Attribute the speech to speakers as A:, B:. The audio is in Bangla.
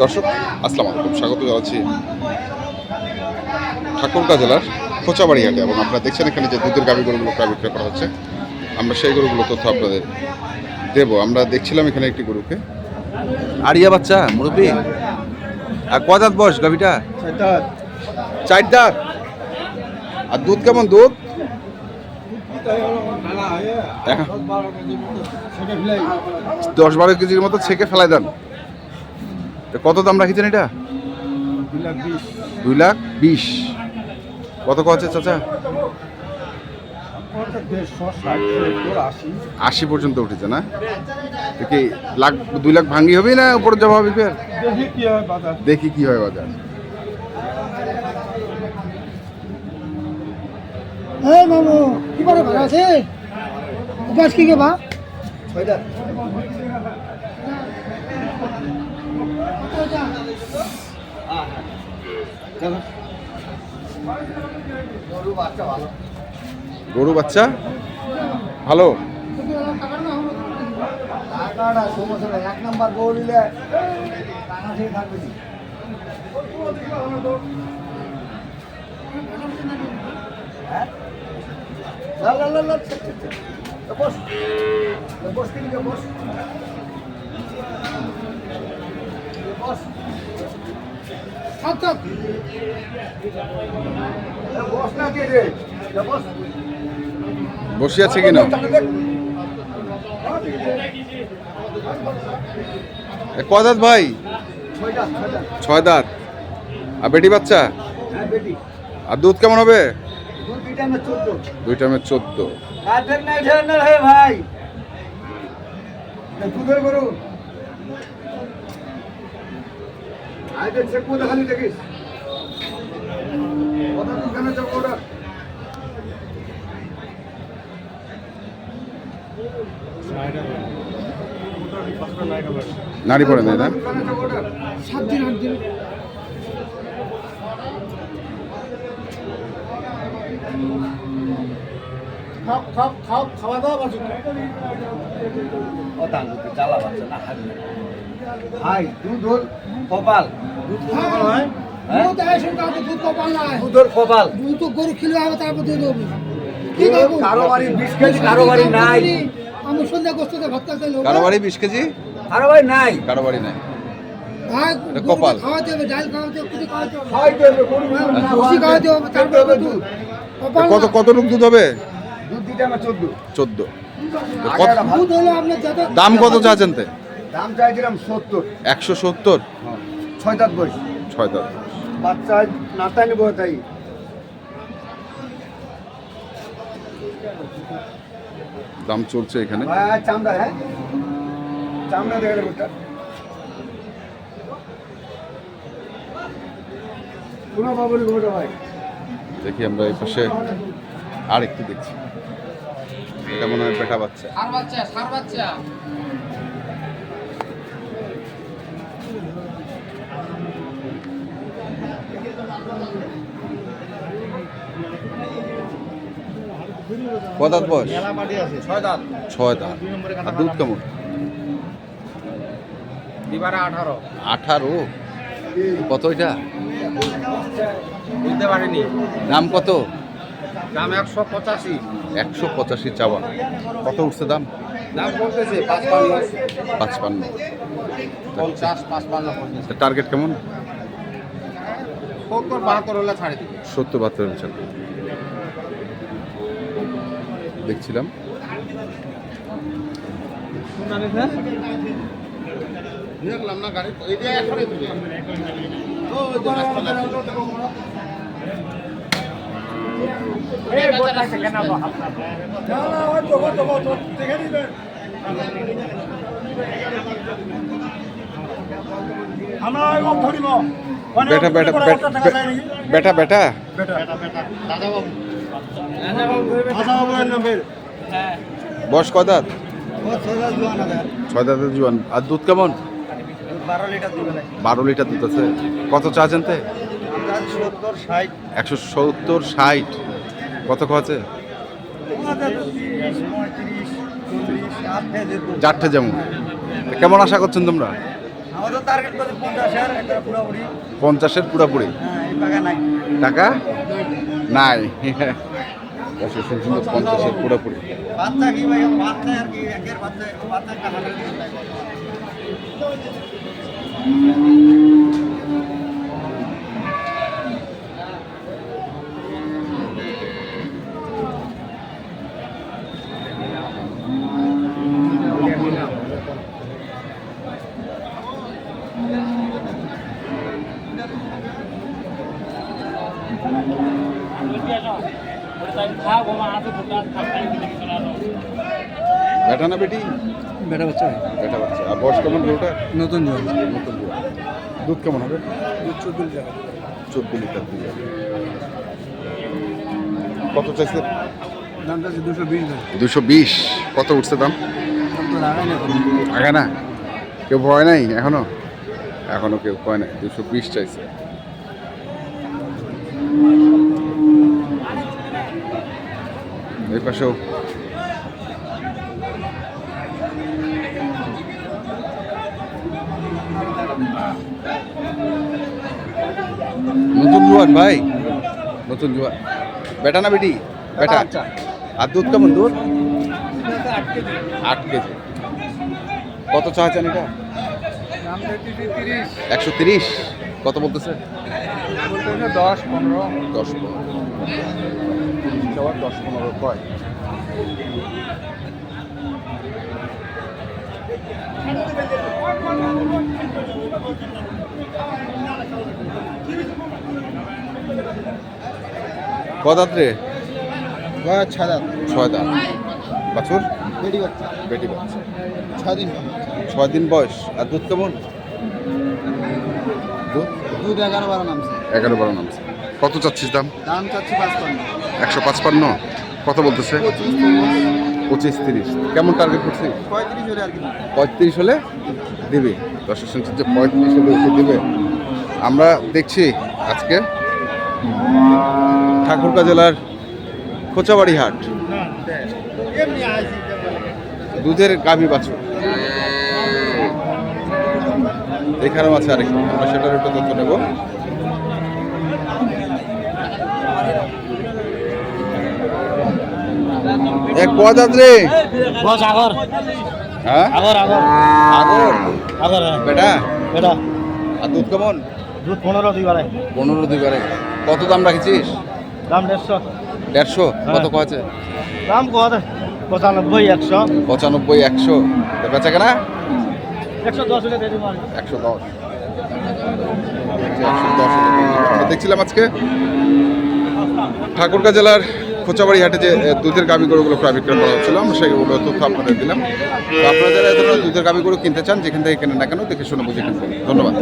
A: দর্শক আসসালামু আলাইকুম। স্বাগত জানাচ্ছি ঠাকুরগাঁ জেলার কোচাবাড়ি হাটে এবং আপনারা দেখছেন এখানে যে দুধের গাভী গরুগুলো প্রায় বিক্রয় করা হচ্ছে। আমরা সেই গরুগুলো তথ্য আপনাদের দেব। আমরা দেখছিলাম এখানে একটি গরুকে।
B: আরিয়া বাচ্চা মুরব্বী। আর ক দাঁত বয়স গাভিটা? চার দাঁত।
A: আর দুধ কেমন দুধ? দশ বারো কেজির মতো ছেঁকে ফেলাই দেন। কত দাম রাখিছেন এটা? দুই লাখ বিশ। কত কছে চাচা? আশি পর্যন্ত উঠেছে না? কি লাখ দুই লাখ ভাঙ্গি হবে না উপরে জমা হবে দেখি কি হয় বাজার।
C: এই মামু কি করে ভালো আছে উপাস কি কে বা?
A: গরু বাচ্চা? ভালো?
C: এক নাম্বার বউ নিলে থাকবে আচ্ছা
A: বসে আছে কিনা? এ ক দাঁত ভাই? ছয় দাঁত আর বেটি বাচ্চা? আর দুধ কেমন হবে? দুই টাইমের চোদ্দ।
C: ভাই। দুধের গরু খালি দেখিস। অর্ডার
A: পড়ে? নাই না
C: সাত দিন আট দিন। খাও খাও খাও খাওয়া দাওয়া বাজু
D: ভাই দুধ হল কপাল। দুধ কপাল হয়?
C: দুধ দুধ কপাল নাই।
D: দুধ কপাল।
C: দুধ তো গরু কিলো হবে তারপর দুধ হবে
D: কারও বাড়ি বিশ কেজি কারও বাড়ি নাই।
C: আমি সন্ধ্যা গোস্ততে ভাত খাইতে লোক।
A: কারও বাড়ি বিশ কেজি?
D: কারও বাড়ি নাই।
A: কারও বাড়ি নাই। কপাল।
C: খাওয়াতে হবে ডাল খাওয়াতে হবে খাওয়াতে হবে। খাওয়াতে হবে তারপর দুধ।
A: কত
C: না।
A: কতটুক দুধ হবে?
D: দুধ দিতে আমার চোদ্দ।
A: দাম কত চাচ্ছেন তে?
D: দাম চাইছিলাম সত্তর।
A: একশো সত্তর?
D: ছয় দাঁত বয়স।
A: ছয় দাঁত।
D: বাচ্চা নাতা নিব তাই।
A: দাম চলছে এখানে।
D: ভাই চামড়া হ্যাঁ? চামড়া দেখে গোটা কোনো বাবুরি গোটা ভাই।
A: দেখি আমরা এই পাশে আর একটু দেখছি। এটা মনে হয় বেটা বাচ্চা। দাঁত বয়স?
E: ছয় দাঁত।
A: ছয় দাঁত। আর দুধ কেমন?
E: আঠারো।
A: আঠারো? কত এটা?
E: বুঝতে পারিনি।
A: দাম কত?
E: দাম একশো পঁচাশি।
A: একশো পঁচাশি চাওয়া। কত উঠছে দাম?
E: দাম বলতেছে পাঁচপান্ন।
A: পাঁচপান্ন।
E: পঞ্চাশ পাঁচপান্ন
A: টার্গেট কেমন?
E: সত্তর বাহাত্তর হলে ছাড়ি দিবে।
A: সত্তর বাহাত্তর বিচার দেখছিলাম।
E: দেখলাম না গাড়ি এখনই তুলে।
A: বেটা বেটা বেটা বেটা বয়স কয় ছয় দাঁতের জোয়ান। আর দুধ কেমন?
D: বারো লিটার
A: দুধ আছে। কত চা জানতে একশো সত্তর ষাট। কত
D: আট
A: চারটে যেমন কেমন আশা করছেন তোমরা?
F: পঞ্চাশের পুরাপুরি? হ্যাঁ টাকা নাই।
A: পঞ্চাশের পুরাপুরি।
F: কি ভাই একের বাচ্চা হাজার
A: বেটা বেটি
C: বেটা বাচ্চা।
A: আর বয়স কেমন গরুটা
C: নতুন জল
A: নতুন দুধ। দুধ কেমন হবে?
C: চোদ্দ টাকা
A: চোদ্দ লিটার দুধ। কত চাইছে?
C: দামটা দুশো বিশ
A: দুশো বিশ। কত উঠছে দাম। আগে না? কেউ ভয় নাই এখনও? এখনও কেউ ভয় নাই। দুশো বিশ চাইছে। এই পাশেও নতুন জুয়ান ভাই নতুন জুয়ান। বেটা না বেটি? বেটা। আর দুধ কেমন দুধ? আট কেজি। কত চাচ্ছেন এটা? একশো তিরিশ? কত বলতেছে
C: দশ পনেরো।
A: দশ পনেরো। দশ পনেরো কয়? কদাত রে
C: ছয়
A: ছয় দাঁত বাছুর?
C: বেটি বাচ্চা।
A: বেটি বাচ্চা।
C: ছয় দিন
A: ছয় দিন বয়স। আর দুধ কেমন? দুধ?
C: এগারো বারো নামছে।
A: এগারো বারো নামছে। কত চাচ্ছিস দাম?
C: দাম চাচ্ছি পাঁচ পান্ন
A: একশো পাঁচপান্ন? কত বলতেছে?
C: পঁচিশ তিরিশ।
A: কেমন টার্গেট করছিস?
C: পঁয়ত্রিশ হলে
A: দেবে। দর্শক শুনছেন যে পঁয়ত্রিশ হলে দেবে। আমরা দেখছি আজকে ঠাকুরগাঁ জেলার খোঁচাবাড়ি হাট। দুধের গাভী বাছুর। এখানেও আছে আরেকটি আমরা সেটার একটু তথ্য নেব। এক কয় দাঁত রে
C: বস আগর।
A: হ্যাঁ?
C: আগর আগর।
A: আগর?
C: আগর
A: বেটা?
C: বেটা।
A: আর দুধ কেমন?
C: দুধ পনেরো দুই বারে
A: পনেরো দুইবারে। কত দাম রাখেছিস?
C: দাম দেড়শো।
A: দেড়শো? কত
C: হ্যাঁ।
A: কছে
C: দাম কত? পঁচানব্বই একশো।
A: পঁচানব্বই একশো। বেচা কেনা?
C: একশো দশ।
A: একশো দেখছিলাম আজকে? ঠাকুরগাঁ জেলার খোঁচাবাড়ি হাটে যে দুধের গাভী গরুগুলো ক্রয় বিক্রয় করা হচ্ছিল আমরা সেইগুলো তথ্য আপনাদের দিলাম। তো আপনারা যারা এ ধরনের দুধের গাভী গরু কিনতে চান যেখান থেকে কেনেন না কেন দেখে শুনে বুঝে কিনবেন। ধন্যবাদ।